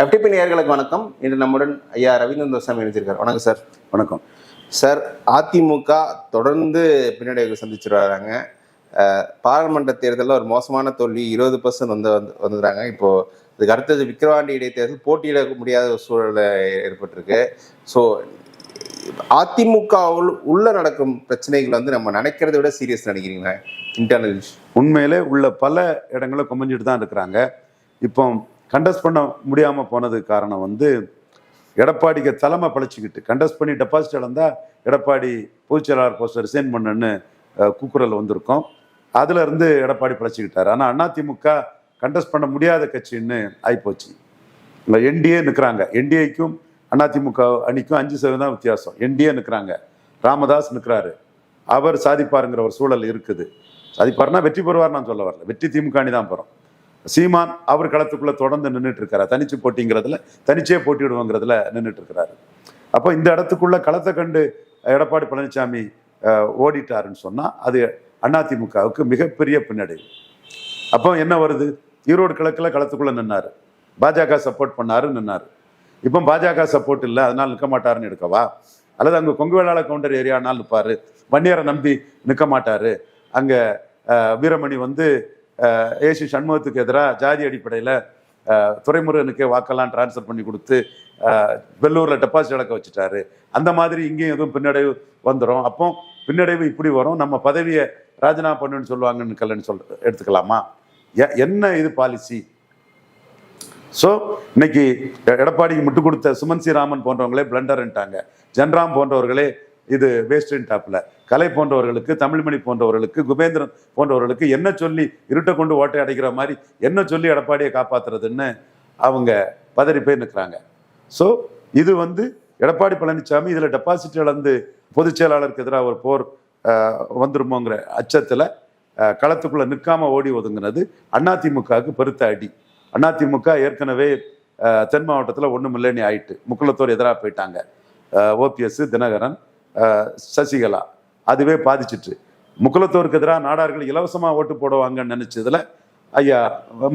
FTP நேயர்களுக்கு வணக்கம். இன்று நம்முடன் ஐயா ரவீந்திர சாமி இணைச்சிருக்கார் வணக்கம் சார். வணக்கம். சார் அதிமுக தொடர்ந்து பின்னடைவு சந்திச்சுட்டு வராங்க. பாராளுமன்ற தேர்தலில் ஒரு மோசமான தோல்வி இருபது பர்சன்ட் வந்து வந்து வந்துடுறாங்க. இப்போ இதுக்கு அடுத்தது விக்கிரவாண்டி இடைத்தேர்தல் போட்டியிட முடியாத ஒரு சூழல் ஏற்பட்டிருக்கு. ஸோ அதிமுக உள்- உள்ள நடக்கும் பிரச்சனைகள் வந்து நம்ம நினைக்கிறத விட சீரியஸ் நினைக்கிறீங்களா? இன்டர்னல் உண்மையிலே உள்ள பல இடங்களும் குமிஞ்சிட்டு தான் இருக்கிறாங்க. இப்போ கண்டஸ்ட் பண்ண முடியாமல் போனதுக்கு காரணம் வந்து எடப்பாடிக்கு தலைமை பழச்சிக்கிட்டு கண்டஸ்ட் பண்ணி டெபாசிட் இழந்தால் எடப்பாடி பொதுச்செயலாளர் போஸ்டர் ரிசைன் பண்ணுன்னு கூக்குரல் வந்திருக்கும். அதுலேருந்து எடப்பாடி பழச்சிக்கிட்டார். ஆனால் அதிமுக கண்டஸ்ட் பண்ண முடியாத கட்சின்னு ஆகிப்போச்சு இல்லை என்டிஏ நிற்கிறாங்க என்டிஏக்கும் அதிமுக அணிக்கும் அஞ்சு சதவீதம் வித்தியாசம். என்டிஏ நிற்கிறாங்க ராமதாஸ் நிற்கிறாரு அவர் சாதிப்பாருங்கிற ஒரு சூழல் இருக்குது. சாதிப்பாருன்னா வெற்றி பெறுவார் நான் சொல்ல வரல. வெற்றி திமுக அணி தான் போகிறோம் சீமான் அவர் களத்துக்குள்ளே தொடர்ந்து நின்றுட்டு இருக்கிறார் தனிச்சு போட்டிங்கிறதுல தனிச்சே போட்டியிடுவோங்கிறதுல நின்றுட்டு இருக்கிறாரு அப்போ இந்த இடத்துக்குள்ள களத்தை கண்டு எடப்பாடி பழனிசாமி ஓடிட்டாருன்னு சொன்னால் அது அதிமுகவுக்கு மிகப்பெரிய பின்னடைவு அப்போ என்ன வருது? ஈரோடு கிழக்கில் களத்துக்குள்ளே நின்னார். பாஜக சப்போர்ட் பண்ணாரு நின்னார். இப்போ பாஜக சப்போர்ட் இல்லை அதனால் நிற்க மாட்டாருன்னு எடுக்கவா? அல்லது அங்கே கொங்கு வேளாள கவுண்டர் ஏரியானால் நிற்பார் வன்னியரை நம்பி நிற்க மாட்டார். அங்கே வீரமணி வந்து ஏசி சண்முகத்துக்கு எதிராக ஜாதி அடிப்படையில் துறைமுருகனுக்கே வாக்கெல்லாம் டிரான்ஸ்ஃபர் பண்ணி கொடுத்து வெள்ளூரில் டெபாசிட் இழக்க வச்சுட்டாரு. அந்த மாதிரி இங்கேயும் எதுவும் பின்னடைவு வந்துடும் அப்போ பின்னடைவு இப்படி வரும். நம்ம பதவியை ராஜினாமா பண்ணுன்னு சொல்லுவாங்கன்னு கல்லன்னு சொல் எடுத்துக்கலாமா? என்ன இது பாலிசி ஸோ இன்னைக்கு எடப்பாடிக்கு முட்டு கொடுத்த சுமன் ஸ்ரீராமன் போன்றவங்களே பிளண்டர்ன்ட்டாங்க ஜென்ராம் போன்றவர்களே இது வேஸ்டின் டாப்பில் கலை போன்றவர்களுக்கு தமிழ்மணி போன்றவர்களுக்கு குபேந்திரன் போன்றவர்களுக்கு என்ன சொல்லி இருட்டை கொண்டு ஓட்டை அடைக்கிற மாதிரி என்ன சொல்லி எடப்பாடியை காப்பாத்துறதுன்னு அவங்க பதறி போய் நிற்கிறாங்க ஸோ இது வந்து எடப்பாடி பழனிசாமி இதில் டெபாசிட் இழந்து பொதுச் செயலாளருக்கு எதிராக ஒரு போர் வந்துருமோங்கிற அச்சத்தில் களத்துக்குள்ளே நிற்காமல் ஓடி ஒதுங்கினது அதிமுகவுக்கு பெருத்த அடி. அதிமுக ஏற்கனவே தென் மாவட்டத்தில் ஒன்றும் இல்லைன்னு ஆயிட்டு முக்குளத்தோர் எதிராக போயிட்டாங்க. ஓபிஎஸ் தினகரன் சசிகலா. அதுவே பாதிச்சிட்டு. முக்குலத்தோருக்கு எதிராக நாடார்கள் இலவசமாக ஓட்டு போடுவாங்கன்னு நினச்சதில் ஐயா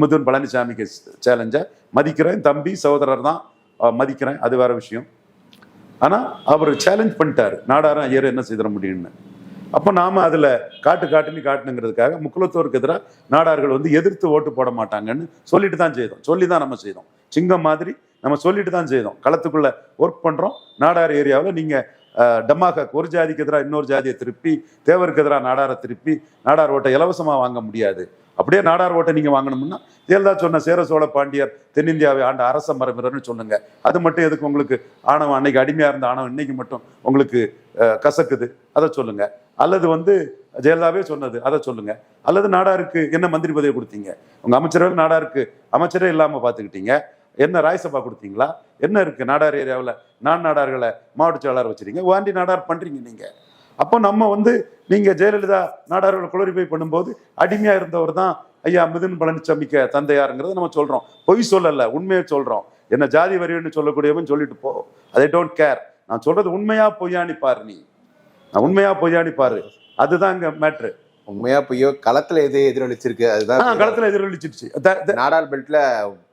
மிதுன் பழனிசாமிக்கு சேலஞ்சை மதிக்கிறேன் தம்பி சகோதரர் தான் மதிக்கிறேன். அது வேற விஷயம். ஆனால் அவர் சேலஞ்ச் பண்ணிட்டார். நாடாரும் ஐயர் என்ன செய்திட முடியும்னு. அப்போ நாம் அதில் காட்டு காட்டுன்னு காட்டணுங்கிறதுக்காக முக்குலத்தோருக்கு எதிராக நாடார்கள் வந்து எதிர்த்து ஓட்டு போட மாட்டாங்கன்னு சொல்லிட்டு தான் செய்தோம். சொல்லி தான் நம்ம செய்தோம். சிங்கம் மாதிரி நம்ம சொல்லிட்டு தான் செய்தோம். களத்துக்குள்ளே ஒர்க் பண்ணுறோம் நாடார் ஏரியாவில் நீங்கள் டம்மாக ஒரு ஜாதிக்கு எதிராக இன்னொரு ஜாதியை திருப்பி தேவருக்கு எதிராக நாடாரை திருப்பி நாடார் ஓட்டை இலவசமாக வாங்க முடியாது. அப்படியே நாடார் ஓட்டை நீங்கள் வாங்கணும்னா ஜெயலலிதா சொன்ன சேர சோழ பாண்டியர் தென்னிந்தியாவை ஆண்ட அரச மரபினர்னு சொல்லுங்க. அது மட்டும் எதுக்கு உங்களுக்கு ஆணவம்? அன்னைக்கு அடிமையாக இருந்த ஆணவம் இன்னைக்கு மட்டும் உங்களுக்கு கசக்குது. அதை சொல்லுங்க. அல்லது வந்து ஜெயலலிதாவே சொன்னது அதை சொல்லுங்க. அல்லது நாடாருக்கு என்ன மந்திரி பதவி கொடுத்தீங்க? உங்க அமைச்சர்கள் நாடாருக்கு அமைச்சரே இல்லாம பாத்துக்கிட்டீங்க என்ன ராய்சபா கொடுத்தீங்களா? என்ன இருக்கு நாடார் ஏரியாவில்? நான் நாடார்களை மாவட்ட செயலாளர் வச்சிருக்கீங்க. வாண்டி நாடார் பண்ணுறீங்க நீங்கள் அப்போ நம்ம வந்து நீங்கள் ஜெயலலிதா நாடார்களை குளறிபை பண்ணும்போது அடிமையாக இருந்தவர் தான் ஐயா மிதுன் பழனிசாமிக்க தந்தையாருங்கிறத நம்ம சொல்கிறோம் பொய் சொல்லலை உண்மையை சொல்கிறோம் என்ன ஜாதி வரின்னு சொல்லக்கூடியவன் சொல்லிட்டு போ. அதை டோன்ட் கேர் நான் சொல்றது உண்மையா பொய்யானி பாரு நீ. நான் உண்மையா பொய்யானி பாரு. அதுதான் இங்க மேட்ரு உண்மையா பொய்யோ களத்துல எது எதிரொலிச்சிருக்கு அதுதான் களத்துல த- நாடார் பெல்ட்ல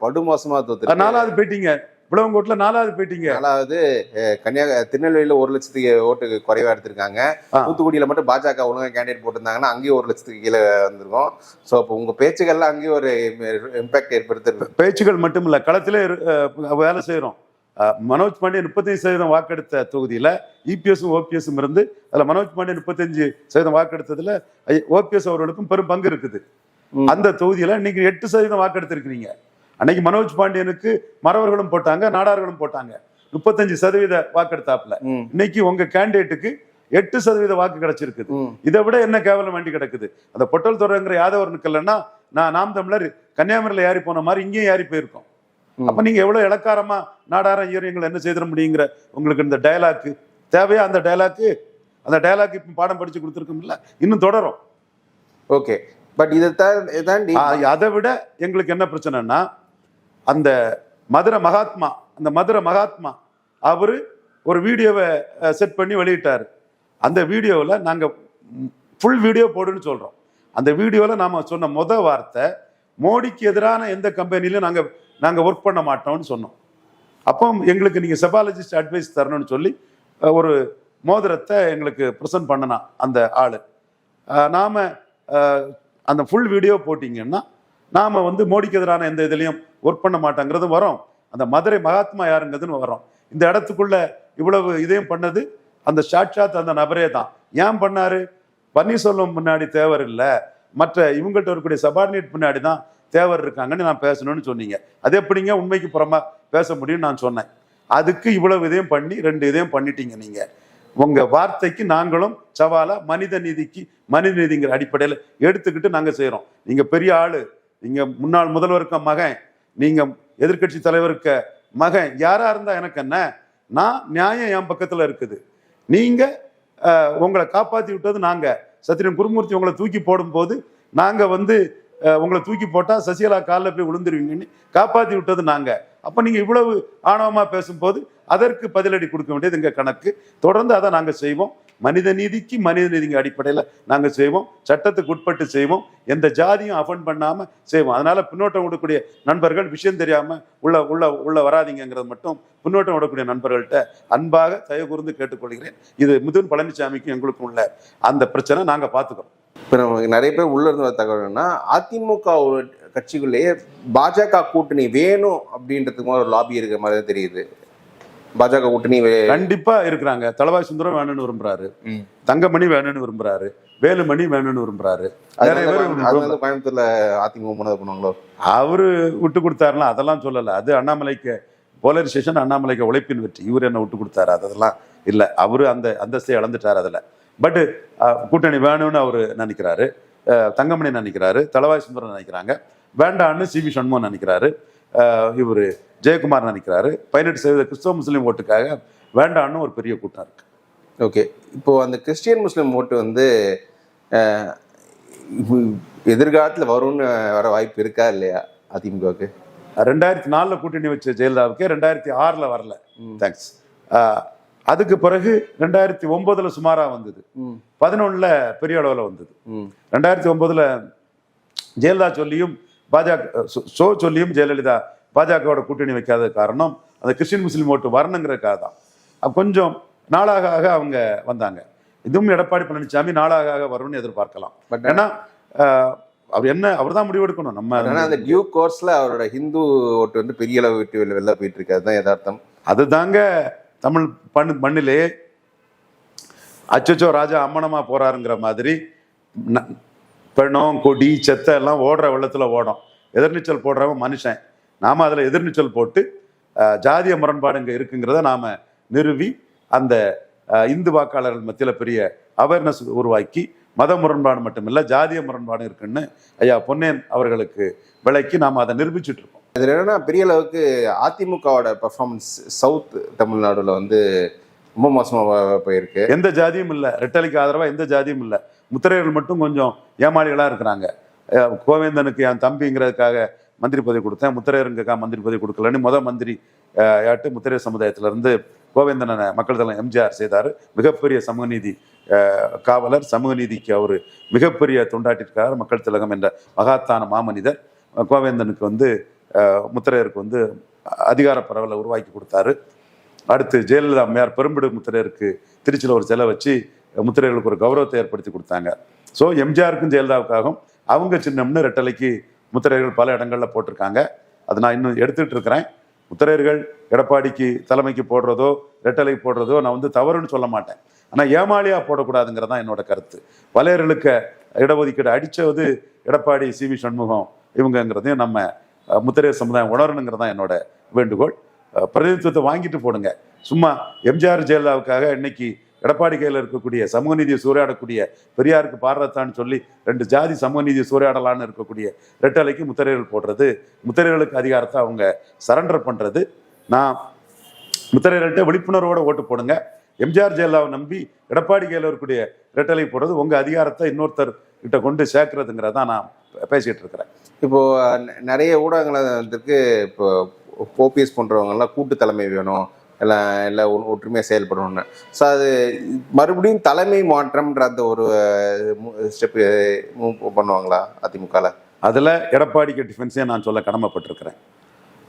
படுமோசமா தோத்து நாலாவது போயிட்டீங்க விளவங்கோட்டில் நாலாவது போயிட்டீங்க நாலாவது கன்னியாகு திருநெல்வேலியில ஒரு லட்சத்துக்கு ஓட்டு குறைவா எடுத்திருக்காங்க. தூத்துக்குடியில மட்டும் பாஜக ஒழுங்கா கேண்டிடேட் போட்டிருந்தாங்கன்னா அங்கேயும் ஒரு லட்சத்துக்கு கீழே வந்திருக்கும். ஸோ இப்போ உங்க பேச்சுகள்லாம் அங்கேயும் ஒரு இம்பாக்ட் ஏற்படுத்திருக்கு. பேச்சுகள் மட்டும் இல்ல களத்திலே வேலை செய்யறோம் அஹ் மனோஜ் பாண்டே முப்பத்தஞ்சு சதவீதம் வாக்கெடுத்த தொகுதியில இபிஎஸும் ஓபிஎஸும் இருந்து அதுல மனோஜ் பாண்டே முப்பத்தஞ்சு சதவீதம் வாக்கெடுத்ததுல ஓபிஎஸ் அவர்களுக்கும் பெரும் பங்கு இருக்குது. அந்த தொகுதியில இன்னைக்கு எட்டு சதவீதம் வாக்கெடுத்திருக்கிறீங்க. அன்னைக்கு மனோஜ் பாண்டியனுக்கு மறவர்களும் போட்டாங்க நாடார்களும் போட்டாங்க. முப்பத்தஞ்சு சதவீத வாக்கெடுத்தாப்புல. இன்னைக்கு உங்க கேண்டிடேட்டுக்கு எட்டு சதவீத வாக்கு கிடைச்சிருக்குது. இதை விட என்ன கேவலம் வேண்டி கிடக்குது? அந்த பொட்டல் துறைங்கிற யாதவர் நிக்கலன்னா நான் நாம் தமிழர் கன்னியாகுமரியில ஏறி போன மாதிரி இங்கேயும் ஏறி போயிருக்கோம். அப்ப நீங்க எவ்வளவு இலக்காரமா நாடாரம் ஈரங்களை என்ன செய்திட முடியுங்கிற உங்களுக்கு இந்த டயலாக்கு தேவையா அந்த டயலாக்கு அந்த டயலாக் இப்ப பாடம் படிச்சு கொடுத்துருக்கோம்ல இன்னும் தொடரும். ஓகே பட் இதை தாண்டி அதை விட எங்களுக்கு என்ன பிரச்சனைன்னா அந்த மதுரை மகாத்மா அந்த மதுரை மகாத்மா அவரு ஒரு வீடியோவை செட் பண்ணி வெளியிட்டாரு. அந்த வீடியோவில் நாங்கள் ஃபுல் வீடியோ போடுன்னு சொல்கிறோம் அந்த வீடியோவில் நாம் சொன்ன முத வார்த்தை மோடிக்கு எதிரான எந்த கம்பெனிலையும் நாங்கள் நாங்கள் ஒர்க் பண்ண மாட்டோம்னு சொன்னோம். அப்போ எங்களுக்கு நீங்கள் செபாலஜிஸ்ட் அட்வைஸ் தரணும்னு சொல்லி ஒரு மோதிரத்தை எங்களுக்கு ப்ரெசன்ட் பண்ணனா அந்த ஆள். நாம் அந்த ஃபுல் வீடியோ போட்டிங்கன்னா நாம் வந்து மோடிக்கு எதிரான எந்த இதுலேயும் ஒர்க் பண்ண மாட்டோங்கிறதும் வரும். அந்த மதுரை மகாத்மா யாருங்கிறதுன்னு வரும். இந்த இடத்துக்குள்ள இவ்வளவு இதையும் பண்ணது அந்த சாட்சாத் அந்த நபரே தான். ஏன் பண்ணாரு? பன்னீர்செல்வம் முன்னாடி தேவர் இல்லை. மற்ற இவங்கள்ட்ட இருக்கக்கூடிய சபார்டினேட் முன்னாடி தான் தேவர் இருக்காங்கன்னு நான் பேசணும்னு சொன்னீங்க. அது எப்படிங்க உண்மைக்கு புறமா பேச முடியும்னு நான் சொன்னேன். அதுக்கு இவ்வளவு இதையும் பண்ணி ரெண்டு இதையும் பண்ணிட்டீங்க நீங்க. உங்க வார்த்தைக்கு நாங்களும் சவாலா மனித நீதிக்கு மனித நீதிங்கிற அடிப்படையில் எடுத்துக்கிட்டு நாங்க செய்யறோம் நீங்க பெரிய ஆளு நீங்க முன்னாள் முதல்வருக்க மகன் நீங்க எதிர்க்கட்சி தலைவருக்க மகன் யாரா இருந்தா எனக்கு என்ன? நான் நியாயம் என் பக்கத்துல இருக்குது. நீங்க உங்களை காப்பாத்தி விட்டது நாங்க. சத்திரன் குருமூர்த்தி உங்களை தூக்கி போடும்போது நாங்க வந்து உங்களை தூக்கி போட்டால் சசிகலா காலில் போய் விழுந்துருவீங்கன்னு காப்பாற்றி விட்டது நாங்கள் அப்போ நீங்கள் இவ்வளவு ஆணவமாக பேசும்போது அதற்கு பதிலடி கொடுக்க வேண்டியது எங்கள் கணக்கு. தொடர்ந்து அதை நாங்கள் செய்வோம். மனித நீதிக்கு மனித நீதிங்க அடிப்படையில் நாங்கள் செய்வோம். சட்டத்துக்கு உட்பட்டு செய்வோம். எந்த ஜாதியும் அஃபண்ட் பண்ணாமல் செய்வோம். அதனால் பின்னோட்டம் விடக்கூடிய நண்பர்கள் விஷயம் தெரியாமல் உள்ள உள்ள உள்ள வராதிங்கிறது மட்டும் பின்னோட்டம் விடக்கூடிய நண்பர்கள்ட்ட அன்பாக தயவுகூர்ந்து கேட்டுக்கொள்கிறேன். இது மிதுன் பழனிசாமிக்கும் எங்களுக்கும் உள்ள அந்த பிரச்சனை நாங்கள் பார்த்துக்கிறோம் இப்போ நமக்கு நிறைய பேர் உள்ள இருந்து வர தகவல்னா அதிமுக ஒரு கட்சிக்குள்ளேயே பாஜக கூட்டணி வேணும் அப்படின்றதுக்கு ஒரு லாபி இருக்கிற மாதிரி தான் தெரியுது. பாஜக கூட்டணி கண்டிப்பா இருக்கிறாங்க. தலவாய் சுந்தரம் வேணும்னு விரும்புறாரு. தங்கமணி வேணும்னு விரும்புறாரு. வேலுமணி வேணும்னு விரும்புறாரு. கோயம்புத்தூர்ல அதிமுக பண்ணுவாங்களோ? அவரு விட்டு கொடுத்தாருலாம் அதெல்லாம் சொல்லல. அது அண்ணாமலைக்கு போலரைசேஷன் அண்ணாமலைக்கு உழைப்பின் வெற்றி. இவர் என்ன விட்டு கொடுத்தாரு? அதெல்லாம் இல்ல. அவரு அந்த அந்தஸ்தை இழந்துட்டார் அதுல. பட் கூட்டணி வேணும்னு அவரு நினைக்கிறாரு. தங்கமணி நினைக்கிறாரு. தலவாய் சுந்தரம் நினைக்கிறாங்க. வேண்டான்னு சி வி சண்முகம் நினைக்கிறாரு. இவர் ஜெயக்குமார் நினைக்கிறாரு. பதினெட்டு சதவீத கிறிஸ்தவ முஸ்லீம் ஓட்டுக்காக வேண்டான்னு ஒரு பெரிய கூட்டம் இருக்கு. ஓகே. இப்போ அந்த கிறிஸ்டியன் முஸ்லீம் ஓட்டு வந்து எதிர்காலத்துல வரும்னு வர வாய்ப்பு இருக்கா இல்லையா அதிமுகவுக்கு? ரெண்டாயிரத்தி நாலுல கூட்டணி வச்ச ஜெயலலிதாவுக்கு ரெண்டாயிரத்தி ஆறுல வரல. தேங்க்ஸ் அதுக்கு பிறகு ரெண்டாயிரத்தி ஒன்பதுல சுமாரா வந்தது. ம், பதினொன்னுல பெரிய அளவுல வந்தது. ரெண்டாயிரத்தி ஒன்பதுல ஜெயலலிதா சொல்லியும் பாஜக சோ- சோ சொல்லியும் ஜெயலலிதா பாஜகவோட கூட்டணி வைக்காத காரணம் அந்த கிறிஸ்டின் முஸ்லீம் ஓட்டு வரணுங்கிறதுக்காக தான். கொஞ்சம் நாளாக ஆக அவங்க வந்தாங்க. இதுவும் எடப்பாடி பழனிசாமி நாளாக ஆக வரும்னு எதிர்பார்க்கலாம். பட் ஏன்னா ஆஹ், அவர் என்ன அவர் தான் முடிவெடுக்கணும் நம்ம அந்த டியூ கோர்ஸ்ல அவரோட ஹிந்து ஓட்டு வந்து பெரிய அளவு விட்டு வெளில வெளில போயிட்டு இருக்கு. அதுதான் யதார்த்தம். அதுதாங்க தமிழ் பண்ணு மண்ணிலே அச்சச்சோ ராஜா அம்மனமா போறாருங்கிற மாதிரி பெணம் கொடி செத்தை எல்லாம் ஓடுற வெள்ளத்துல ஓடும். எதிர்நீச்சல் போடுறவன் மனுஷன். நாம அதுல எதிர்நீச்சல் போட்டு ஜாதிய முரண்பாடு இங்க இருக்குங்கிறத நாம நிறுவி அந்த இந்து வாக்காளர்கள் மத்தியில பெரிய அவேர்னஸ் உருவாக்கி மத முரண்பாடு மட்டுமில்ல ஜாதிய முரண்பாடு இருக்குன்னு ஐயா பொன்னேன் அவர்களுக்கு விளக்கி நாம அதை நிரூபிச்சுட்டு இருக்கோம். இதுல என்னன்னா பெரிய அளவுக்கு அதிமுகவோட பெர்ஃபார்மன்ஸ் சவுத் தமிழ்நாடுல வந்து ரொம்ப மோசமா போ- போயிருக்கு. எந்த ஜாதியும் இல்ல. ரெட்டலைக்கு ஆதரவா எந்த ஜாதியும் இல்ல. முத்திரையர்கள் மட்டும் கொஞ்சம் ஏமாளிகளாக இருக்கிறாங்க. கோவேந்தனுக்கு என் தம்பிங்கிறதுக்காக மந்திரி பதவி கொடுத்தேன். முத்திரையருங்கக்கா மந்திரி பதவி கொடுக்கலன்னு முத மந்திரி அஹ், யாட்டு முத்திரை சமுதாயத்துல இருந்து கோவேந்தனை மக்கள் தளம் எம்ஜிஆர் செய்தார். மிகப்பெரிய சமூக நீதி காவலர் சமூக நீதிக்கு அவர் மிகப்பெரிய தொண்டாட்டிருக்கார் மக்கள் திலகம் என்ற மகாத்தான மாமனிதர். கோவேந்தனுக்கு வந்து முத்திரையருக்கு வந்து அதிகார பரவலை உருவாக்கி கொடுத்தாரு. அடுத்து ஜெயலலிதா அம்மையார் பெரும்பிடு முத்திரையருக்கு திருச்சியில் ஒரு சிலை வச்சு முத்திரைகளுக்கு ஒரு கௌரவத்தை ஏற்படுத்தி கொடுத்தாங்க. ஸோ எம்ஜிஆருக்கும் ஜெயலலிதாவுக்காகவும் அவங்க சின்னம்னு ரெட்டலைக்கு முத்திரையர்கள் பல இடங்களில் போட்டிருக்காங்க. அதை நான் இன்னும் எடுத்துட்டு இருக்கிறேன். முத்திரையர்கள் எடப்பாடிக்கு தலைமைக்கு போடுறதோ ரெட்டலைக்கு போடுறதோ நான் வந்து தவறுன்னு சொல்ல மாட்டேன். ஆனால் ஏமாளியாக போடக்கூடாதுங்கிறது தான் என்னோட கருத்து. வலையர்களுக்கு இடஒதுக்கீடு அடித்தது எடப்பாடி சி வி சண்முகம் இவங்கங்கிறதையும் நம்ம முத்திரையர் சமுதாயம் உணரணுங்கிறது தான் என்னோட வேண்டுகோள். பிரதிநிதித்துவத்தை வாங்கிட்டு போடுங்க. சும்மா எம்ஜிஆர் ஜெயலலிதாவுக்காக இன்னைக்கு எடப்பாடி கையில் இருக்கக்கூடிய சமூக நீதியை சூறையாடக்கூடிய பெரியாருக்கு பாரதத்தான்னு சொல்லி ரெண்டு ஜாதி சமூக நீதியை சூறையாடலான்னு இருக்கக்கூடிய ரெட்டலைக்கு முத்திரைகள் போடுறது முத்திரைகளுக்கு அதிகாரத்தை அவங்க சரண்டர் பண்ணுறது நான் முத்திரைகள்கிட்ட விழிப்புணர்வோட ஓட்டு போடுங்க. எம்ஜிஆர் ஜெயலலிதாவை நம்பி எடப்பாடி கையில் இருக்கக்கூடிய ரெட்டலை போடுறது உங்கள் அதிகாரத்தை இன்னொருத்தர் கிட்ட கொண்டு சேர்க்கறதுங்கிறத நான் பேசிகிட்டு இருக்கிறேன். இப்போது நிறைய ஊடகங்கள் ஊடகங்களுக்கு இப்போ ஓபிஎஸ் போன்றவங்கெல்லாம் கூட்டு தலைமை வேணும். எல்லாம் எல்லாம் ஒ- ஒற்றுமையா செயல்படணும்னு. ஸோ அது மறுபடியும் தலைமை மாற்றம்ன்ற அந்த ஒரு ஸ்டெப் மூவ் பண்ணுவாங்களா அதிமுகல? அதுல எடப்பாடிக்கு டிஃபென்ஸே நான் சொல்ல கடமைப்பட்டிருக்கிறேன்.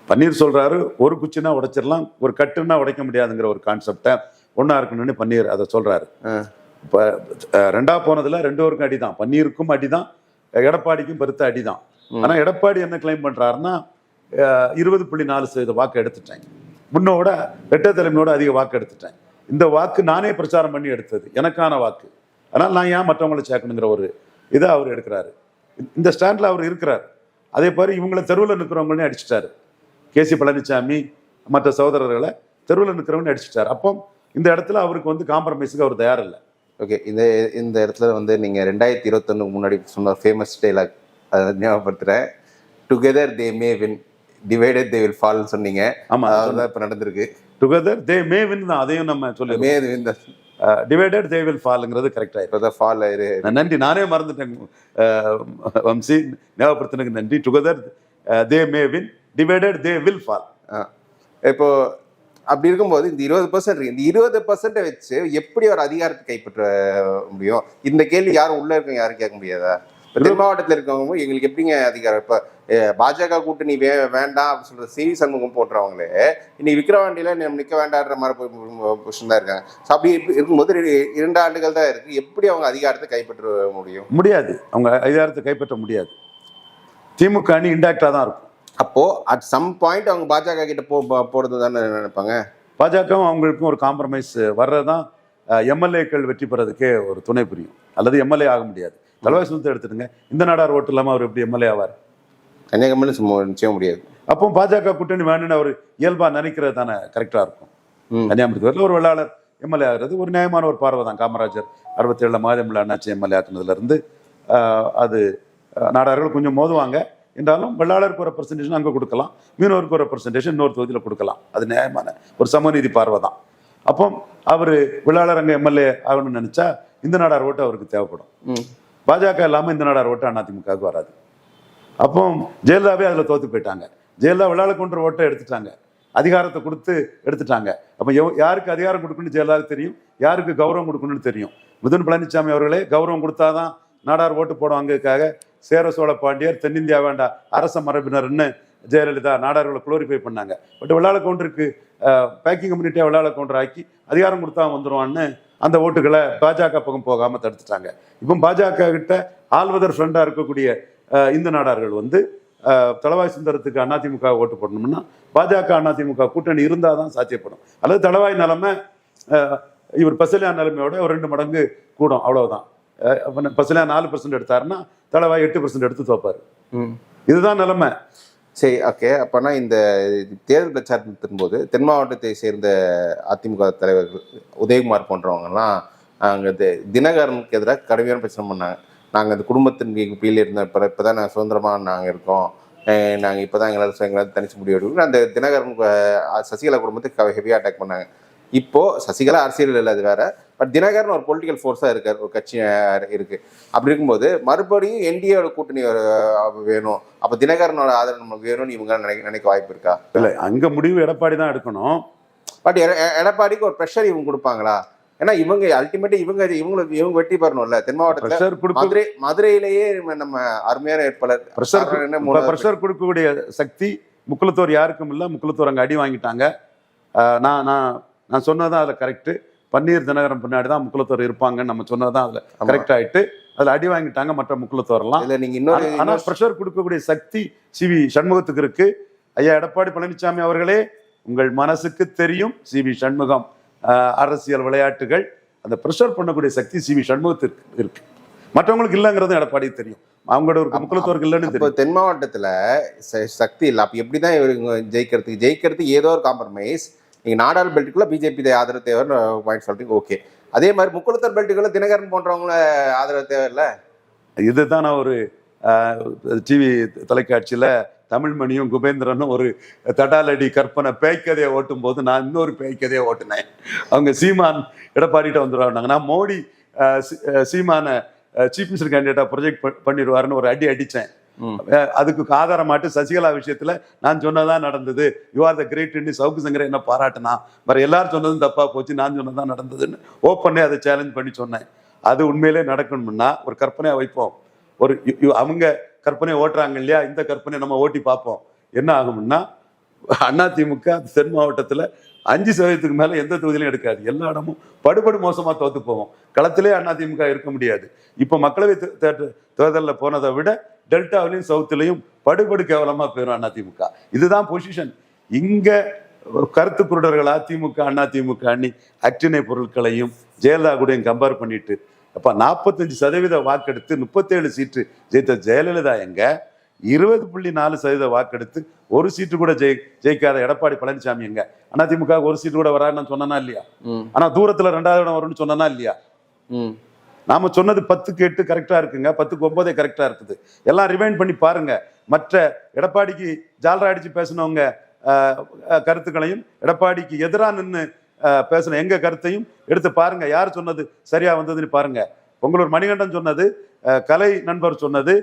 பன்னீர் சொல்றாரு ஒரு குச்சினா உடைச்சிடலாம் ஒரு கட்டுன்னா உடைக்க முடியாதுங்கிற ஒரு கான்செப்டை ஒன்றா இருக்கணும்னு பன்னீர் அதை சொல்றாரு. ஆ. இப்போ ரெண்டா போனதுல ரெண்டு பேருக்கும் அடிதான். பன்னீருக்கும் அடிதான் எடப்பாடிக்கும் பெருத்த அடிதான். ஆனா எடப்பாடி என்ன கிளைம் பண்றாருன்னா அஹ், இருபது புள்ளி நாலு சதவீத வாக்கு எடுத்துட்டேன் முன்னோட ரெட்டை தலைமையோட அதிக வாக்கு எடுத்துட்டேன். இந்த வாக்கு நானே பிரச்சாரம் பண்ணி எடுத்தது. எனக்கான வாக்கு. ஆனால் நான் ஏன் மற்றவங்களை சேர்க்கணுங்கிற ஒரு இதை அவர் எடுக்கிறாரு. இந்த ஸ்டாண்டில் அவர் இருக்கிறார். அதே மாதிரி இவங்களை தெருவில் நிற்கிறவங்களையும் அடிச்சிட்டாரு. கேசி பழனிசாமி மற்ற சகோதரர்களை தெருவில் நிற்கிறவங்க அடிச்சிட்டார். அப்போ இந்த இடத்துல அவருக்கு வந்து காம்ப்ரமைஸுக்கு அவர் தயார் இல்லை ஓகே இந்த இந்த இடத்துல வந்து நீங்கள் ரெண்டாயிரத்தி இருபத்தொன்னுக்கு முன்னாடி சொன்ன ஃபேமஸ் டைலாக் அதை ஞாபகப்படுத்துகிறேன் together they may win divided they will ஃபால்னு சொன்னீங்க. ஆமா அதுதான் இப்போ நடந்திருக்கு. டுகெதர் தே மே வின் தான் அதையும் நம்ம சொல்லி may win divided they will ஃபால்ங்கிறது correct ஆயிரும். இப்போ தான் ஃபால் ஆயிரு நன்றி நானே மறந்துட்டேன். வம்சி ஞாபகப்படுத்தினதுக்கு நன்றி. Together they may win divided they will fall. இப்போ அப்படி இருக்கும்போது இந்த இருபது பர்சன்ட் இருக்கு. இந்த இருபது பர்சன்ட்டை வச்சு எப்படி ஒரு அதிகாரத்தை கைப்பற்ற முடியும்? இந்த கேள்வி யாரும் உள்ள இருக்கவங்க யாரும் கேட்க முடியாதா? தென் மாவட்டத்தில் இருக்கவங்க எங்களுக்கு எப்படிங்க அதிகாரம்? இப்போ பாஜக கூட்டணி வே வேண்டாம் அப்படின்னு சொல்ற சி சண்முகம் போட்டுறவங்களே இன்னைக்கு விக்கிரவாண்டியில நம்ம நிற்க வேண்டான்ற மாதிரி பொசிஷன் தான் இருக்காங்க. ஸோ அப்படி இருக்கு- இருக்கும்போது இரண்டு ஆண்டுகள் தான் இருக்கு. எப்படி அவங்க அதிகாரத்தை கைப்பற்ற முடியும்? முடியாது. அவங்க அதிகாரத்தை கைப்பற்ற முடியாது. திமுக அணி இன்டாக்டா தான் இருக்கும். அப்போ அட் சம் பாயிண்ட் அவங்க பாஜக கிட்ட போ போ- போறது தானே நினைப்பாங்க? பாஜகவும் அவங்களுக்கும் ஒரு காம்ப்ரமைஸ் வர்றது தான் எம்எல்ஏக்கள் வெற்றி பெறதுக்கே ஒரு துணை புரியும். அல்லது எம்எல்ஏ ஆக முடியாது. தலைவாய் சுத்தம் எடுத்துடுங்க. இந்த நாடார் ஓட்டு இல்லாமல் அவர் எப்படி எம்எல்ஏ ஆவார்? கன்னியாகுமரி நிச்சயம் முடியாது. அப்போ பாஜக கூட்டணி வேணும்னு அவர் இயல்பா நினைக்கிறது தானே கரெக்டா இருக்கும். கன்னியாகுமரி ஒரு வெள்ளாளர் எம்எல்ஏ ஆகிறது. ஒரு நியாயமான ஒரு பார்வை தான். காமராஜர் அறுபத்தேழுல மாதமில்ல அண்ணாச்சி எம்எல்ஏ ஆக்குனதுல இருந்து ஆஹ், அது நாடார்கள் கொஞ்சம் மோதுவாங்க. என்றாலும் வெள்ளாளருக்கு ஒரு பர்சன்டேஜ் அங்கே கொடுக்கலாம். மீனவருக்கு ஒரு பர்சன்டேஜ் இன்னொரு தொகுதியில் கொடுக்கலாம். அது நியாயமான ஒரு சமநீதி பார்வை தான். அப்போ அவர் வெள்ளாளர் அங்கே எம்எல்ஏ ஆகணும்னு நினைச்சா இந்த நாடார் ஓட்டு அவருக்கு தேவைப்படும். பாஜக இல்லாமல் இந்த நாடார் ஓட்டு அதிமுகவுக்கு வராது. அப்போ ஜெயலலிதாவே அதில் தோத்து போயிட்டாங்க. ஜெயலலிதா விளையாட கொன்ற ஓட்டை எடுத்துட்டாங்க. அதிகாரத்தை கொடுத்து எடுத்துட்டாங்க. அப்போ யாருக்கு அதிகாரம் கொடுக்கணும்னு ஜெயலலிதாவுக்கு தெரியும்? யாருக்கு கௌரவம் கொடுக்கணும்னு தெரியும்? முதன் பழனிசாமி அவர்களே கௌரவம் கொடுத்தாதான் நாடார் ஓட்டு போடுவாங்கக்காக சேர சோழ பாண்டியர் தென்னிந்தியா வேண்டா அரச மரபினர்னு ஜெயலலிதா நாடார்களை குளோரிஃபை பண்ணாங்க. பட் விளையாட கவுண்டருக்கு பேக்கிங் கம்யூனிட்டியாக விளையாட கவுண்டர் ஆக்கி அதிகாரம் கொடுத்தா வந்துருவான்னு அந்த ஓட்டுகளை பாஜக பக்கம் போகாம தடுத்துட்டாங்க. இப்போ பாஜக கிட்ட ஆல்வதர் ஃப்ரெண்டாக இருக்கக்கூடிய இந்த நாடார்கள் வந்து தளவாய் சுந்தரத்துக்கு அதிமுக ஓட்டு போடணும்னா பாஜக அதிமுக கூட்டணி இருந்தால் தான் சாத்தியப்படும். அல்லது தளவாய் நிலைமை இவர் பசலியான் நிலைமையோட ஒரு ரெண்டு மடங்கு கூடும் அவ்வளவுதான். பசலியான் நாலு பர்சன்ட் எடுத்தாருன்னா தளவாய் எட்டு பர்சன்ட் எடுத்து தோப்பாரு. இதுதான் நிலைமை. சரி ஓகே அப்போனா இந்த தேர்தல் பிரச்சாரத்தின் போது தென் மாவட்டத்தை சேர்ந்த அதிமுக தலைவர்கள் உதயகுமார் போன்றவங்கலாம் அங்கே தினகரனுக்கு எதிராக கடுமையான பிரச்சனை பண்ணாங்க. நாங்கள் அந்த குடும்பத்தின் கீழ் இருந்த இப்போ இப்போ தான் நாங்கள் சுதந்திரமாக நாங்கள் இருக்கோம் நாங்கள் இப்போ தான் எங்களால் எங்களால் தனிச்சு முடிவு எடுக்கணும் அந்த தினகரன் சசிகலா குடும்பத்தை ஹெவியாக அட்டாக் பண்ணாங்க. இப்போ சசிகலா அரசியல் இல்லை அது வேற. பட் தினகரன் ஒரு பொலிட்டிக்கல் ஃபோர்ஸாக இருக்கார் ஒரு கட்சி இருக்கு. அப்படி இருக்கும்போது மறுபடியும் என்டிஏவோட கூட்டணி வேணும். அப்போ தினகரனோட ஆதரவு நமக்கு வேணும்னு இவங்க நினைக்க நினைக்க வாய்ப்பு இருக்கா? இல்லை அங்க முடிவு எடப்பாடி தான் எடுக்கணும். பட் எடப்பாடிக்கு ஒரு ப்ரெஷர் இவங்க கொடுப்பாங்களா? ஏன்னா இவங்க அல்டிமேட்டா இவங்க இவங்களுக்கு இவங்க வெற்றி பெறணும்ல. தென் மாவட்டத்துல மதுரை மதுரையிலேயே நம்ம- அருமையான வேட்பாளர் ப்ரெஷர் கொடுக்கக்கூடிய சக்தி முக்குளத்தோர் யாருக்கும் இல்லை. முக்குளத்தோர் அங்கே அடி வாங்கிட்டாங்க. நான் நான் நான் சொன்னதான் அதில் கரெக்டு பன்னீர் தினகரன் பின்னாடி தான் முக்குளத்தோர் இருப்பாங்கன்னு நம்ம சொன்னதான் அதில். கரெக்ட் ஆயிட்டு அதில் அடி வாங்கிட்டாங்க மற்ற முக்குளத்தோர்லாம் இல்ல நீங்க இன்னொரு ஆனா- ஆனா ப்ரெஷர் கொடுக்கக்கூடிய சக்தி சி வி சண்முகத்துக்கு இருக்கு. ஐயா எடப்பாடி பழனிசாமி அவர்களே உங்கள் மனசுக்கு தெரியும் சி வி சண்முகம் அரசியல் விளையாட்டுகள். அந்த ப்ரெஷர் பண்ணக்கூடிய சக்தி சி வி சண்முகத்திற்கு இருக்கு. மற்றவங்களுக்கு இல்லைங்கிறதும் எடப்பாடிக்கு தெரியும். அவங்களோட ஒரு முக்குளத்தோருக்கு இல்லைன்னு தெரியும். தென் மாவட்டத்துல சக்தி இல்லை. அப்ப எப்படிதான் இவங்க ஜெயிக்கிறதுக்கு? ஜெயிக்கிறதுக்கு ஏதோ ஒரு காம்ப்ரமைஸ் நீங்கள் நாடாள் பெல்ட்டுக்குள்ள பிஜேபி ஆதரவு தேவைன்னு பாயிண்ட் சொல்றீங்க ஓகே அதே மாதிரி முக்குளத்தர் பெல்ட்டுக்குள்ள தினகரன் போன்றவங்கள ஆதரவு தேவை இதுதான் நான் ஒரு டிவி தொலைக்காட்சியில் தமிழ்மணியும் குபேந்திரனும் ஒரு தடாலடி கற்பனை பேய்க்கதையை ஓட்டும் போது நான் இன்னொரு பேய்க்கதையை ஓட்டினேன். அவங்க சீமான் எடப்பாடிட்ட வந்துடுவாங்க நான் மோடி சீமான சீஃப் மினிஸ்டர் கேண்டிடேட்டாக ப்ரொஜெக்ட் பண்ணிடுவாருன்னு ஒரு அடி அடித்தேன் அதுக்கு ஆதாரமாட்டு சசிகலா விஷயத்துல நான் சொன்னதான் நடந்தது. You are the great Savukku சங்கரை என்ன பாராட்டினா? வேற எல்லாரும் சொன்னதும் தப்பா போச்சு நான் சொன்னதான் நடந்ததுன்னு ஓப்பனே அதை சேலஞ்ச் பண்ணி சொன்னேன். அது உண்மையிலே நடக்கணும்னா ஒரு கற்பனையா வைப்போம். ஒரு அவங்க கற்பனை ஓட்டுறாங்க இல்லையா? இந்த கற்பனை நம்ம ஓட்டி பார்ப்போம். என்ன ஆகும்னா அதிமுக தென் மாவட்டத்தில் அஞ்சு சதவீதத்துக்கு மேலே எந்த தொகுதியிலும் எடுக்காது. எல்லா இடமும் படுபடு மோசமாக தோத்து போவோம். களத்திலே அதிமுக இருக்க முடியாது. இப்போ மக்களவை தேர்தலில் போனதை விட டெல்டாவிலையும் சவுத்துலையும் படுபடு கேவலமா போயிடும் அதிமுக. இதுதான் பொசிஷன் இங்க கருத்து குருடர்கள் அதிமுக அதிமுக அணி அக்டினை பொருட்களையும் ஜெயலலிதா கூடயும் கம்பேர் பண்ணிட்டு அப்ப நாற்பத்தஞ்சு சதவீத வாக்கெடுத்து முப்பத்தேழு சீட்டு ஜெயித்த ஜெயலலிதா எங்க? இருபது புள்ளி நாலு சதவீத வாக்கெடுத்து ஒரு சீட்டு கூட ஜெயி ஜெயிக்காத எடப்பாடி பழனிசாமி எங்க? அதிமுக ஒரு சீட்டு கூட வரான்னு சொன்னா இல்லையா? ஆனா தூரத்துல ரெண்டாவது இடம் வரும்னு சொன்னா இல்லையா? நாம சொன்னது பத்துக்கு எட்டு கரெக்டா இருக்குங்க. பத்துக்கு ஒன்பதே கரெக்டா இருக்குது. எல்லாம் ரிவைண்ட் பண்ணி பாருங்க. மற்ற எடப்பாடிக்கு ஜால்ரா அடிச்சு பேசினவங்க கருத்துக்களையும் எடப்பாடிக்கு எதிராக நின்று பேசின எங்க கருத்தையும் எடுத்து பாருங்க. யார் சொன்னது சரியா வந்ததுன்னு பாருங்க. பொங்கலூர் மணிகண்டன் சொன்னது கலை நண்பர் சொன்னது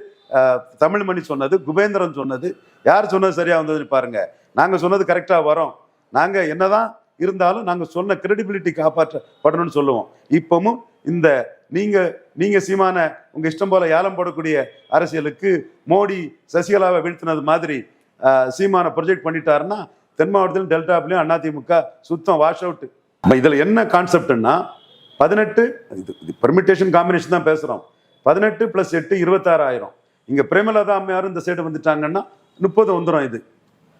தமிழ்மணி சொன்னது குபேந்திரன் சொன்னது. யார் சொன்னது சரியா வந்ததுன்னு பாருங்க. நாங்க சொன்னது கரெக்டா வரோம். நாங்க என்னதான் இருந்தாலும் நாங்க சொன்ன கிரெடிபிலிட்டி காப்பாற்றப்படணும்னு சொல்லுவோம். இப்பவும் இந்த நீங்கள் நீங்கள் சீமான உங்கள் இஷ்டம் போல ஏலம் போடக்கூடிய அரசியலுக்கு மோடி சசிகலாவை வீழ்த்தினது மாதிரி சீமான ப்ரொஜெக்ட் பண்ணிட்டாருன்னா தென் மாவட்டத்திலும் டெல்டாப்லையும் அதிமுக சுத்தம் வாஷ் அவுட் இதில் என்ன கான்செப்ட்னா பதினெட்டு இது இது பெர்மிட்டேஷன் காம்பினேஷன் தான் பேசுகிறோம் பதினெட்டு ப்ளஸ் எட்டு இருபத்தாறாயிரம். இங்கே பிரேமலதா அம்மையார் இந்த சைடு வந்துட்டாங்கன்னா முப்பது வந்துடும் இது.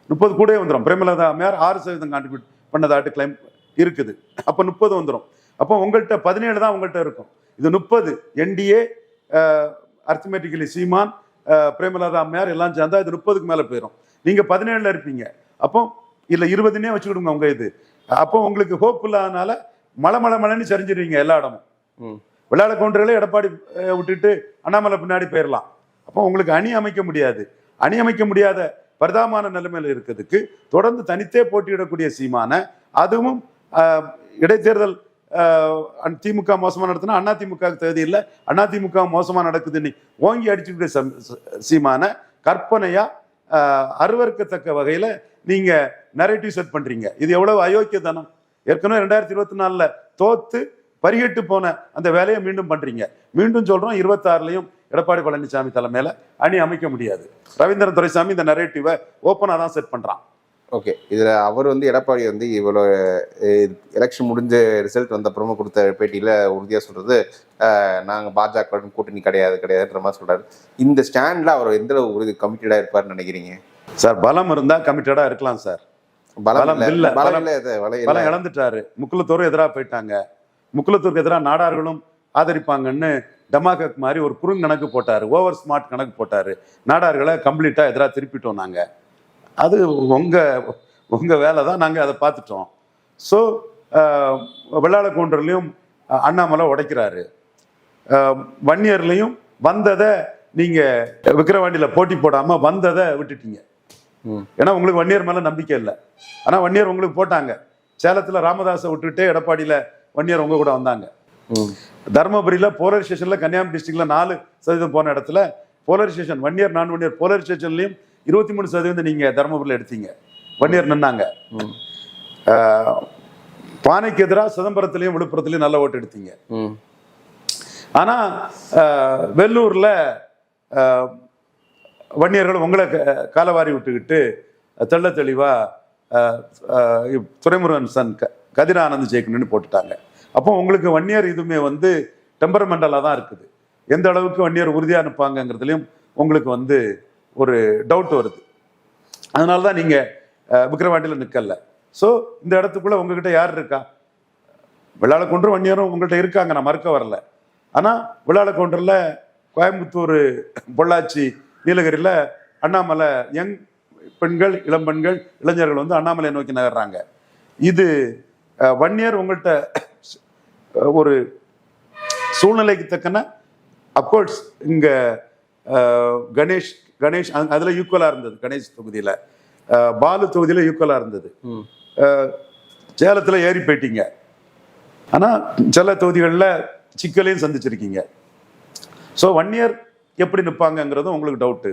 முப்பது கூட வந்துடும் பிரேமலதா அம்மையார் ஆறு சதவீதம் கான்ட்ரிபியூட் பண்ணதாட்டு கிளைம் இருக்குது. அப்போ முப்பது வந்துடும் அப்போ உங்கள்கிட்ட பதினேழு தான் உங்கள்கிட்ட இருக்கும். இது முப்பது. என்டிஏ அர்த்தமேட்டிக்கலி சீமான் பிரேமலதா அம்மையார் எல்லாம் சேர்ந்தா இது முப்பதுக்கு மேலே போயிடும் நீங்கள் பதினேழுல இருப்பீங்க. அப்போ இல்லை இருபதுனே வச்சுக்கிடுங்க உங்க இது. அப்போ உங்களுக்கு ஹோப் இல்லாதனால மலை மலை மலைன்னு சரிஞ்சிருவீங்க எல்லா இடமும். விளையாட கவுண்டர்களே எடப்பாடி விட்டுட்டு அண்ணாமலை பின்னாடி போயிடலாம் அப்போ உங்களுக்கு அணி அமைக்க முடியாது. அணி அமைக்க முடியாத பரிதாபமான நிலைமையில இருக்கிறதுக்கு தொடர்ந்து தனித்தே போட்டியிடக்கூடிய சீமான அதுவும் இடைத்தேர்தல் திமுக மோசமாக நடத்தினா அண்ணா திமுக தகுதி இல்லை. அண்ணா திமுக மோசமாக நடக்குதுன்னு ஓங்கி அடிச்சுக்கிட்டு சம்- ச- சீமான கற்பனையாக அருவறுக்கத்தக்க வகையில் நீங்கள் நரேட்டிவ் செட் பண்ணுறீங்க இது எவ்வளவு அயோக்கியதனம் ஏற்கனவே ரெண்டாயிரத்தி இருபத்தி நாலில் தோத்து பரிகட்டு போன அந்த வேலையை மீண்டும் பண்ணுறீங்க மீண்டும் சொல்கிறோம் இருபத்தாறுலையும் எடப்பாடி பழனிசாமி தலைமையில் அணி அமைக்க முடியாது. ரவீந்திரன் துரைசாமி இந்த நரேட்டிவை ஓப்பனாக தான் செட் பண்ணுறான் ஓகே இதுல அவர் வந்து எடப்பாடி வந்து இவ்வளோ எலெக்ஷன் முடிஞ்ச ரிசல்ட் வந்த அப்புறமா கொடுத்த பேட்டியில உறுதியா சொல்றது அஹ், நாங்க பாஜக கூட்டணி கிடையாது கிடையாதுன்ற மாதிரி சொல்றாரு. இந்த ஸ்டாண்ட்ல அவர் எந்த அளவு உறுதி கமிட்டடா இருப்பாருன்னு நினைக்கிறீங்க? சார் பலம் இருந்தா கமிட்டடா இருக்கலாம் சார். பலம் இல்ல. பலம் பலம். இழந்துட்டாரு. முக்குலத்தோரும் எதிராக போயிட்டாங்க. முக்குலத்தூருக்கு எதிராக நாடார்களும் ஆதரிப்பாங்கன்னு டமாகக் மாதிரி ஒரு குறுங்கணக்கு போட்டாரு. ஓவர் ஸ்மார்ட் கணக்கு போட்டாரு. நாடார்களை கம்ப்ளீட்டா எதிராக திருப்பிட்டோம் நாங்க. அது உங்க உங்க வேலை தான் நாங்க அதை பார்த்துட்டோம். ஸோ வெள்ளாள கவுண்டர்லையும் அண்ணாமலை உடைக்கிறாரு. வன்னியர்லையும் வந்ததை நீங்க விக்கிரவாண்டியில போட்டி போடாம வந்ததை விட்டுட்டீங்க. ஏன்னா உங்களுக்கு வன்னியர் மேல நம்பிக்கை இல்லை. ஆனா வன்னியர் உங்களுக்கு போட்டாங்க. சேலத்துல ராமதாஸை விட்டுட்டு எடப்பாடியில வன்னியர் உங்க கூட வந்தாங்க. தருமபுரியில போலரைசேஷன்ல கன்னியாகுமரி டிஸ்ட்ரிக்ட்ல நாலு சதவீதம் போன இடத்துல போலரைசேஷன் ஒன் இயர் நான் ஒன் இயர் போலரைசேஷன்லயும் இருபத்தி மூணு சதவீதம் நீங்க தருமபுரியில எடுத்தீங்க. ஒன் இயர் நின்னாங்க பானைக்கு எதிராக சிதம்பரத்திலையும் விழுப்புரத்துலையும் நல்ல ஓட்டு எடுத்தீங்க. ம். ஆனா ஆஹ், வெள்ளூர்ல வன்னியர்கள் உங்களை காலவாரி விட்டுக்கிட்டு தெள்ள தெளிவா ஆஹ், ஆஹ், இவ் துரைமுருகன் சன் க கதிரானந்த் ஜெயிக்கணும்னு போட்டுட்டாங்க. அப்போ உங்களுக்கு வன்னியர் இதுவுமே வந்து டெம்பரமெண்டலாக தான் இருக்குது. எந்த அளவுக்கு வன்னியர் உறுதியாக நிற்பாங்கங்கிறதுலையும் உங்களுக்கு வந்து ஒரு டவுட் வருது. அதனால தான் நீங்கள் விக்ரவாண்டியில் நிற்கல ஸோ இந்த இடத்துக்குள்ளே உங்ககிட்ட யார் இருக்கா? விழால கொன்று வன்னியரும் உங்கள்கிட்ட இருக்காங்க. நான் மறுக்க வரல. ஆனால் விழால கொன்றில் கோயம்புத்தூர் பொள்ளாச்சி நீலகிரியில் அண்ணாமலை யங் பெண்கள் இளம் பெண்கள் இளைஞர்கள் வந்து அண்ணாமலையை நோக்கி நகர்றாங்க. இது வன்னியர் உங்கள்கிட்ட ஒரு சூழ்நிலைக்கு தக்கன அப்கோர்ஸ் இங்கே கணேஷ் கணேஷ் அதுல ஈக்குவலா இருந்தது கணேஷ் தொகுதியில. பாலு தொகுதியில ஈக்குவலா இருந்தது. சேலத்துல ஏறி போயிட்டீங்க. ஆனா சில தொகுதிகளில் சிக்கலையும் சந்திச்சிருக்கீங்க. ஸோ ஒன் இயர் எப்படி நிற்பாங்கங்கிறதும் உங்களுக்கு டவுட்டு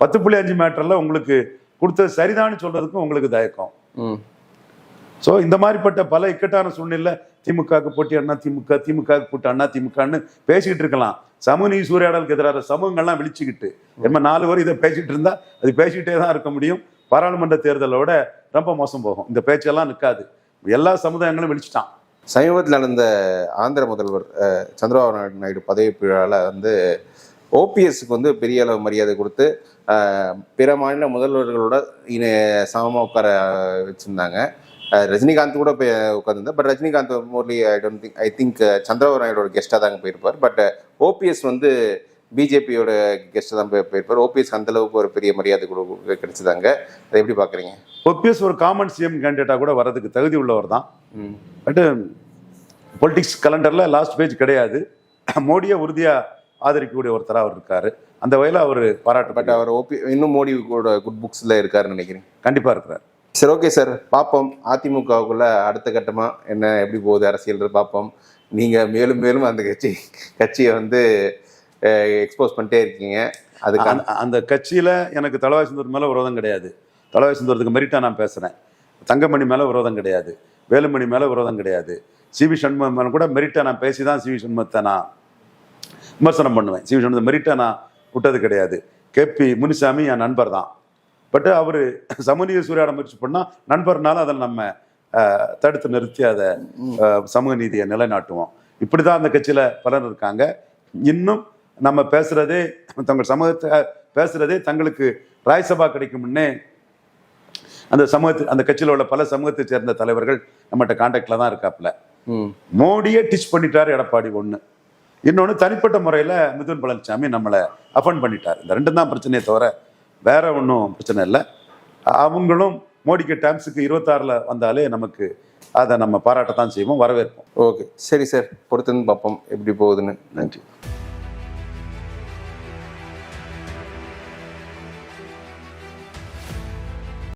பத்து புள்ளி அஞ்சு மேட்டரில் உங்களுக்கு கொடுத்தது சரிதான்னு சொல்றதுக்கும் உங்களுக்கு தயக்கம். ம். ஸோ இந்த மாதிரிப்பட்ட பல இக்கட்டான சூழ்நிலை திமுகவுக்கு போட்டி அண்ணா திமுக திமுகவுக்கு போட்டி அண்ணா திமுகன்னு பேசிக்கிட்டு இருக்கலாம். சமூக நீதி சூறையாடலுக்கு எதிராக சமூகங்கள்லாம் விழிச்சுக்கிட்டு. நம்ம நாலு வரும் இதை பேசிட்டு இருந்தா அது பேசிக்கிட்டே தான் இருக்க முடியும். பாராளுமன்ற தேர்தலோட ரொம்ப மோசம் போகும். இந்த பேச்செல்லாம் நிற்காது. எல்லா சமுதாயங்களும் விழிச்சிட்டான். சமீபத்தில் நடந்த ஆந்திர முதல்வர் சந்திரபாபு நாயுடு நாயுடு பதவி விழாவில் வந்து ஓபிஎஸ்க்கு வந்து பெரிய அளவு மரியாதை கொடுத்து பிற மாநில முதல்வர்களோட இன சமமாக உட்கார வச்சுருந்தாங்க. ரஜினிகாந்த் கூட போய் உட்காந்துருந்தா but Rajinikanth morally I don't think I think Chandrababu நாயுடோட கெஸ்ட்டாக தாங்க போயிருப்பார். பட் ஓபிஎஸ் வந்து பிஜேபியோட கெஸ்ட்டாக தான் போய் போயிருப்பார். ஓபிஎஸ் அந்த அளவுக்கு ஒரு பெரிய மரியாதை கொடு கிடைச்சதாங்க. அதை எப்படி பார்க்குறீங்க? ஒபிஎஸ் ஒரு காமன் சிஎம் கேண்டிடேட்டாக கூட வரதுக்கு தகுதி உள்ளவர் தான். பட் பொலிட்டிக்ஸ் கலண்டரில் லாஸ்ட் பேஜ் கிடையாது. மோடியை உறுதியாக ஆதரிக்கக்கூடிய ஒருத்தராக அவர் இருக்காரு. அந்த வகையில் அவர் பட் பாராட்டப்பட்ட அவர் ஓபி இன்னும் மோடி கூட குட் புக்ஸில் இருக்காருன்னு நினைக்கிறேன். கண்டிப்பாக இருக்கிறார். சரி ஓகே சார் பார்ப்போம். அதிமுகவுக்குள்ள அடுத்த கட்டமாக என்ன எப்படி போகுது அரசியல் பார்ப்போம். நீங்கள் மேலும் மேலும் அந்த கட்சி கட்சியை வந்து எக்ஸ்போஸ் பண்ணிட்டே இருக்கீங்க. அதுக்கு அந்த- கட்சியில் எனக்கு தலைவாய் சுந்தர் மேலே விரோதம் கிடையாது. தலைவாய் சுந்தரத்துக்கு மெரிட்டா நான் பேசுகிறேன் தங்கமணி மேலே விரோதம் கிடையாது. வேலுமணி மேலே விரோதம் கிடையாது. சிவி சண்முகம் மேலே கூட மெரிட்டா நான் பேசி தான் சிவி சண்முகத்தை நான் விமர்சனம் பண்ணுவேன். சிவி சண்முகத்தை மெரிட்டாக நான் விட்டது கிடையாது. கேபி முனிசாமி என் நண்பர் தான் பட் அவர் சமூக சூறையாட முயற்சி பண்ணால் நண்பர்னால அதில் நம்ம தடுத்து நிறுத்தி அதை சமூக நீதியை நிலைநாட்டுவோம். இப்படி தான் அந்த கட்சியில் பலர் இருக்காங்க. இன்னும் நம்ம பேசுறதே தங்கள் சமூகத்தை பேசுறதே தங்களுக்கு ராஜ்சபா கிடைக்கும்னே அந்த சமூகத்து அந்த கட்சியில் உள்ள பல சமூகத்தை சேர்ந்த தலைவர்கள் நம்மகிட்ட கான்டாக்டில் தான் இருக்காப்புல. மோடியே டிச் பண்ணிட்டார் எடப்பாடி ஒன்று இன்னொன்று தனிப்பட்ட முறையில் மிதுன் பழனிசாமி நம்மளை அஃபண்ட் பண்ணிட்டார். இந்த ரெண்டும் தான் பிரச்சனையே தவிர வேற ஒன்றும் பிரச்சனை இல்லை. அவங்களும் மோடிக்கு டைம்ஸுக்கு இருபத்தாறில் வந்தாலே நமக்கு அதை நம்ம பாராட்டத்தான் செய்வோம் வரவேற்போம். ஓகே. சரி சார் பொறுத்துன்னு பார்ப்போம் எப்படி போகுதுன்னு. நன்றி.